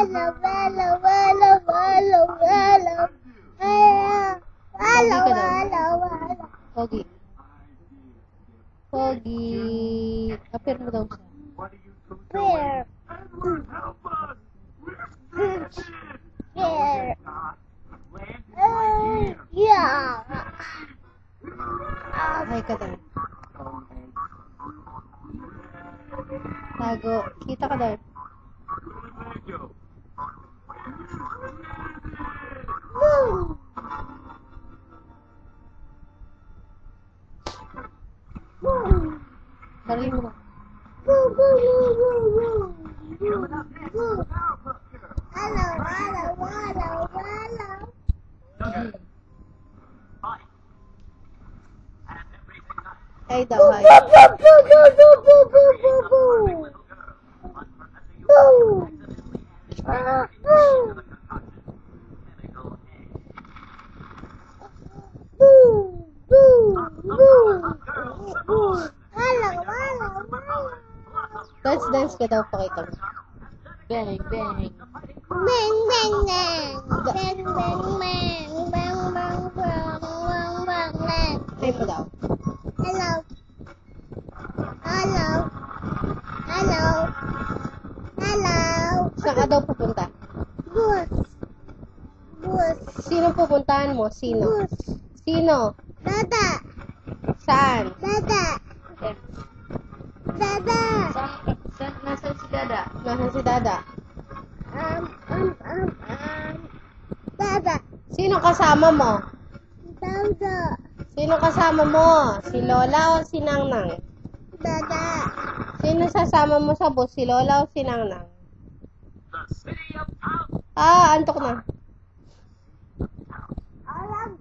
Hello, hello, hello, hello, hello. Hello, hello, hello. Pogi. Pogi. Appear mo daw siya. Bear. Uh, yeah. Hi ka daw. Tago. Kita ka daw. Sarili mo na. Hello, hello, hello, hello. Hey, daw, hi. Boo! Ah! Dance, ka daw, pakita mo. Bang, bang. Bang, bang, bang. Bang, bang, bang. Bang, bang, bang. Bang, bang, bang. Hi mo daw. Hello. Hello. Hello. Hello. Saan ka daw pupunta? Bus. Bus. Sino pupuntahan mo? Sino? Bus. Sino? Dada. Saan? Dada. Dada. Saan, nasaan si Dada? Nasaan si Dada? Um, um, um, um. Dada. Sino kasama mo? Dada. Sino kasama mo? Si Lola o si Nangnang? Dada. Sino sasama mo sa bus? Si Lola o si Nangnang? Ah, antok na. Alam.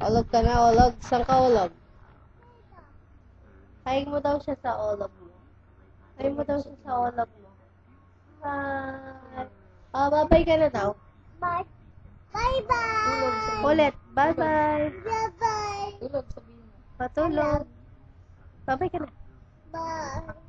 Olog ka na, olog. Saan ka olog? Hayag mo daw siya sa olog mo. Hayag mo daw siya sa olog mo. Bye. Ah, bye-bye ka na daw. Bye. Bye-bye. Ulit. Bye-bye. Bye-bye. Patulog. Bye-bye ka na. Bye.